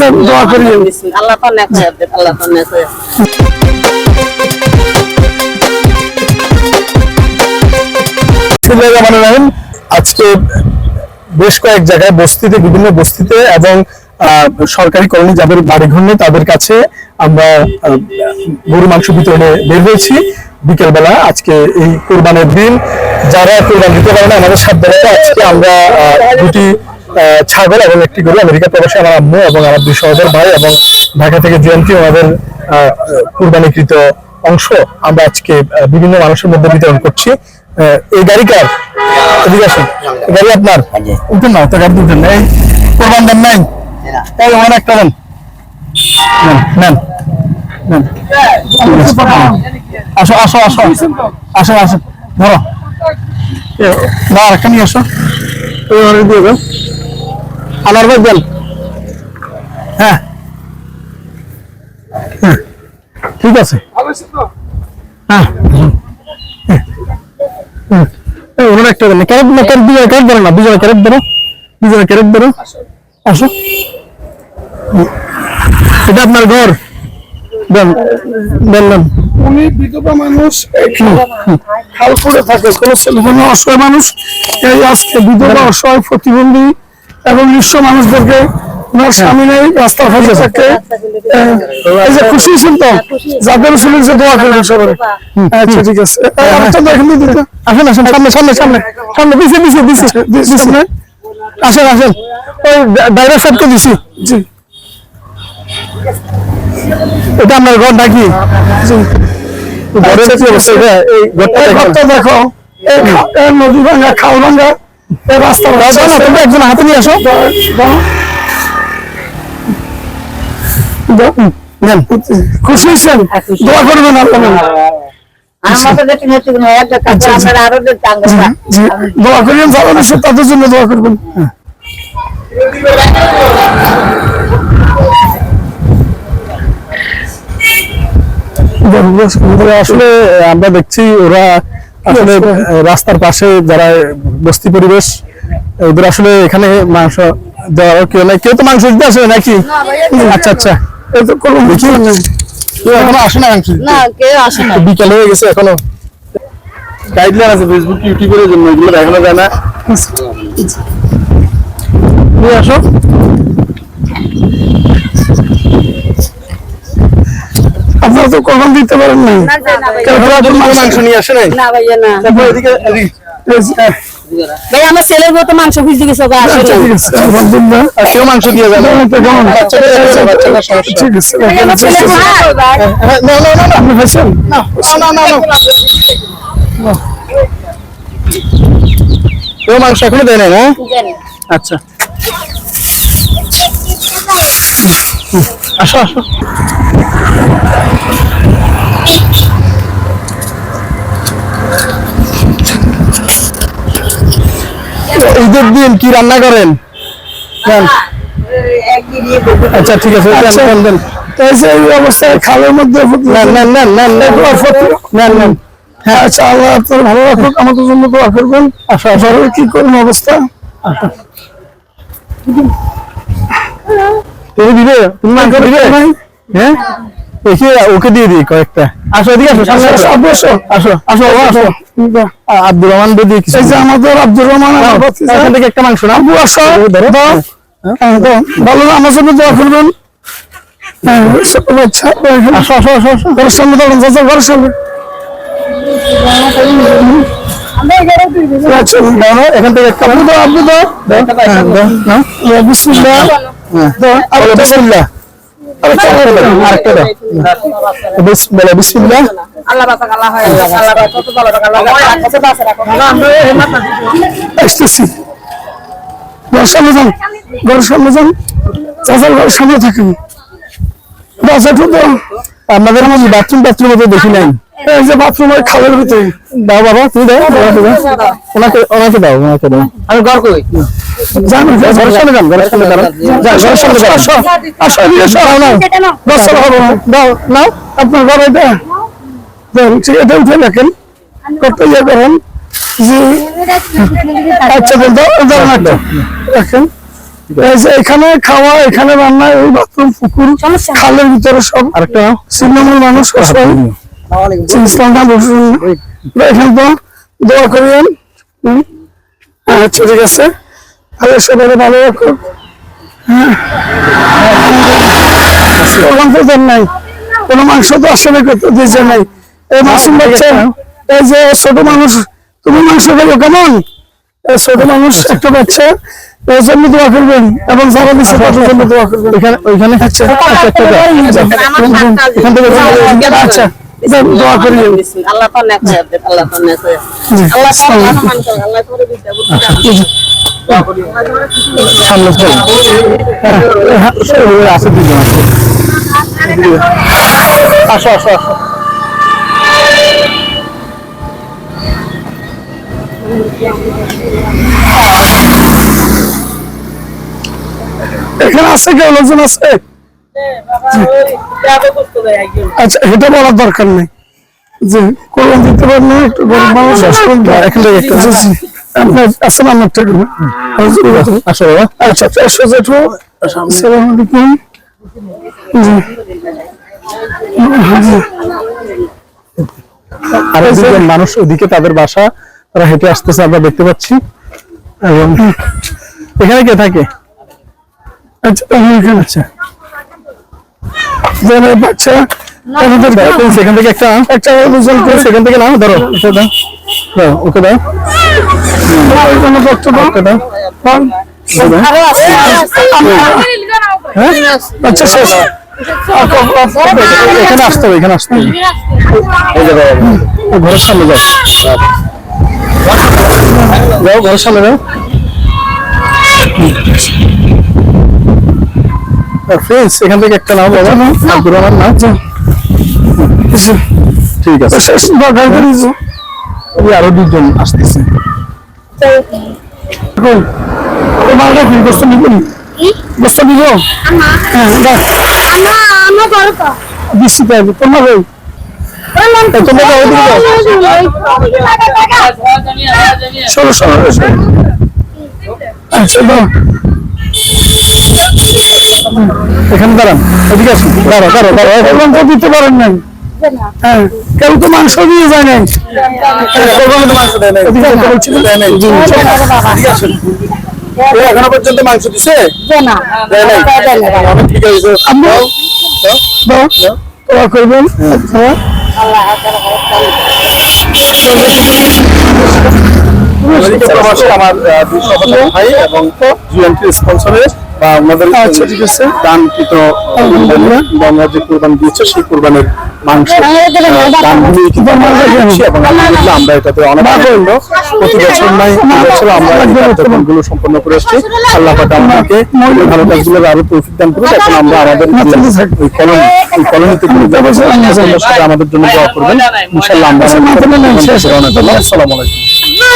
দোয়া করি আল্লাহ তো নেক হয়ে যাবে, আল্লাহ তো নেক হয়ে যাবে। বিসমিল্লাহির রহমানির রহিম। আজকে বেশ কয়েক জায়গায় বস্তিতে বিভিন্ন বস্তিতে এবং আহ, সরকারি কলোনি যাদের বাড়ি ঘর নেই তাদের কাছে আমরা গরু মাংস বিতরণে বের হয়েছি বিকেলবেলা আজকে এই কোরবানের দিন যারা কোরবান দিতে পারে না আমাদের সাধ্যমতো আজকে আমরা দুটি ছাগল এবং একটি গরু আমেরিকা প্রবাসী আমার আম্মু এবং আমার দুই সহোদর ভাই এবং ঢাকা থেকে জয়ন্তী ওনাদের কোরবানিকৃত অংশ আমরা আজকে বিভিন্ন মানুষের মধ্যে বিতরণ করছি। এই গাড়ি কার? এদিকে আসুন। এই গাড়ি আপনার? উঠুন না তো গাড়ি উঠুন। এই কোরবান দেন নাই? এই ওখানে একটা দেন। নেন, নেন আসো আসো আসো। আসো আসো ধরো। না আরেকটা নিয়ে আসো। ওই দিয়ে আনার ভাই দেন হ্যাঁ। ঠিক আছে। হ্যাঁ। ওনার একটা দেন ক্যারেট না ক্যারেট দুজনে ক্যারেট ধরো না দুজনে ক্যারেট ধরো দুজনে ক্যারেট ধরো। আসো। এটা আপনার ঘর। দেন দেন দেন। উনি বিধবা মানুষ খাল করে থাকে কোনো ছেলে অসহায় মানুষ। এই আজকে বিধবা অসহায় প্রতিবন্ধী এবং নিঃস্ব মানুষদেরকে ওনার স্বামী নেই রাস্তার পাশে থাকে। এই যে খুশি হয়েছেন তো? যাদের শুনেছে দোয়া করবেন সবাই আচ্ছা ঠিক আছে। এই আরেকটা দেখেন তো। দিতে আসেন আসেন সামনে সামনে সামনে। সামনে পিছিয়ে পিছিয়ে পিছিয়ে পিছিয়ে আসেন আসেন। ওই ড্রাইভার সাহেবকে দিছি। জি। এটা আপনার ঘর নাকি? ঘরের কি অবস্থা? এই ঘরটা এই দেখেন। ঘরটা দেখো। নদী ভাঙ্গা খাল ভাঙ্গা তোমরা একজন হাতে নিয়ে আসো। খুশি হয়েছেন? দোয়া করবেন দোয়া করিবেন তাদের জন্য দোয়া করবেন। আসলে আমরা দেখছি ওরা আসলে রাস্তার পাশে যারা বস্তি পরিবেশ ওদের আসলে এখানে মাংস দেওয়ার কেউ নাই। কেউ তো মাংস দিতে আসবে নাকি? আচ্ছা আচ্ছা। এই তো দেখি। কেউ এখনও আসে না মাংস। না, কেউ আসে না। বিকাল হয়ে গেছে এখনও। গাইডলাইন আছে ফেসবুক ইউটিউবের জন্য এগুলো দেখানো যায় না। নিয়ে আসো। আপনারা তো কখন দিতে পারেন না? মাংস নিয়ে আসে নাই? না, ভাইয়া, না। এদিকে এদিকে। হ্যাঁ, ভাই, আমার ছেলের মতো মাংস খুঁজতে গেছে আচ্ছা মাংস দিয়ে যাবে। ঠিক আছে। হ্যাঁ। কেউ মাংস এখনও দেয় নাই না? জানি। আচ্ছা। আসো আসো। ঈদের দিন কি রান্না করেন? আচ্ছা ঠিক আছে এই অবস্থায় খালের মধ্যে নেন নেন নেন হ্যাঁ আচ্ছা আল্লাহ আপনার ভালো রাখুক আমাদের জন্য দোয়া করবেন। আসো আসো ঘরের কি করুন অবস্থা? তুমি দিবে তুমি হ্যাঁ? দেখি ওকে দিয়ে দিই কয়েকটা। আসো এদিকে আসো সামনে আসো। আসো। আসো আসো আসো আব্দুর রহমান দিয়ে দিই এই যে আমাদের আব্দুর রহমান এখান থেকে একটা মাংস না আবু আসো। ধরো। দাও। ভালো না আমার জন্য দোয়া করবেন। আসো আসো আসো আসো। ঘরের সামনে দাঁড়ান চাচা ঘরের সামনে। দাও না, এখান থেকে একটা। আপনি দাও আপনি বিসমিল্লাহ। বিসমিল্লাহ। আসতেছি। ঘরের সামনে যান ঘরের সামনে যান চাচার ঘরের সামনে থাকেন বাস একটু মধ্যে বাথরুম বাথরুম তো দেখি নাই। এই যে বাথরুমের খালের ভিতরে দাও বাবা তুমি দাও ওনাকে ওনাকে দাও ওনাকে দাও। আমি ঘর কই? যান ঘরের সামনে যান ঘরের সামনে দাঁড়ান যান, ঘরের সামনে দাঁড়ান আসো আসো এদিকে আসো নাও। দশ হবে দাও নাও। আপনার ঘরে দেন দেন ঠিক এটা উঠে রাখেন। কত ইয়ে করেন আচ্ছা না রাখেন। যে এখানে খাওয়া এখানে রান্না এই বাথরুম পুকুর খালের ভিতরে সব। আরেকটা ছিন্নমূল মানুষ সবাই। দোয়া করিয়েন। আচ্ছা ঠিক আছে। আরে সবাই ভালো রাখো হ্যাঁ। তো নাই। কোনো মাংস তো আসলে দিয়েছে নাই। এই মাসুম বাচ্চা এই যে ছোট মানুষ তুমি মাংস খাব কেমন? ছোট মানুষ একটা বাচ্চা এর জন্য দোয়া করবেন। এবং যারা দিচ্ছে তাদের জন্য দোয়া করবেন। এখানে ওইখানে আচ্ছা আচ্ছা। আচ্ছা, এটা দোয়া আল্লাহ আল্লাহ আল্লাহ করে, আল্লাহ করে সামনে চল আসো আসো আসো। এখানে আছে কেউ? লোকজন আছে? আচ্ছা এটা বলার দরকার নেই। যে কোরবান দিতে পারেন একটু গরিব মানুষ এখান থেকে একটা জি, জি। আপনার আসেন আমার থেকে আসো আচ্ছা জেঠু আলাইকুম। জি। আর মানুষ ওদিকে তাদের বাসা তারা হেঁটে আসতেছে আমরা দেখতে পাচ্ছি। এবং এখানে কে থাকে? আচ্ছা এখানে আচ্ছা যারা বাচ্চা এখান থেকে একটা একটা এখান থেকে নাও ধরো ওকে দাও। ওকে দাও। কোনো বক্তব্য? ওকে দাও। হ্যাঁ? আচ্ছা শেষ। এখানে আসতে হবে এখানে আসতে হবে। যে বাবা, ও ঘরের সামনে যাও যাও ঘরের সামনে যাও ফ্রেন্ডস এখান থেকে একটা নাও বাবা। আব্দুর রহমান না ঠিক আছে। শেষ দরকার করে দিছো। ওই আরও দুজন আসতেছে। মালটা কি বস্তু নিব নি? বস্তু নিব? হ্যাঁ তো। দিচ্ছি তাই তোমার ওই ষোলো ষোলো আচ্ছা এখানে দাঁড়ান এদিকে আসুন। দাঁড়াও দাঁড়াও দাঁড়াও। কোরবান তো দিতে পারেন নাই। হ্যাঁ কেউ তো মাংস দিয়ে যায় নাই। এখনও পর্যন্ত মাংস দিছে? করবেন এদিকে প্রবাসী আমার দুই সহোদর ভাই এবং জিএনটি স্পন্সরে বা আমাদের আচ্ছা, ঠিক আছে। দানকৃত আমরা যে কোরবান দিয়েছে সেই কোরবানের মাংস আহ, দানগুলি কিন্তু আমরা দিচ্ছি এবং আলহামদুলিল্লাহ আমরা এটাতে অনেক আনন্দ প্রতি বছর নাই বছর আমরা এই সম্পন্ন করে এসেছি আল্লাহ পাক আমাদেরকে ভালো কাজগুলোর আরও তৌফিক দান করুন এখন আমরা আমাদের ওই ওই জন্য দোয়া করবেন। ইনশাআল্লাহ আমরা আচ্ছা। আসসালামু আলাইকুম।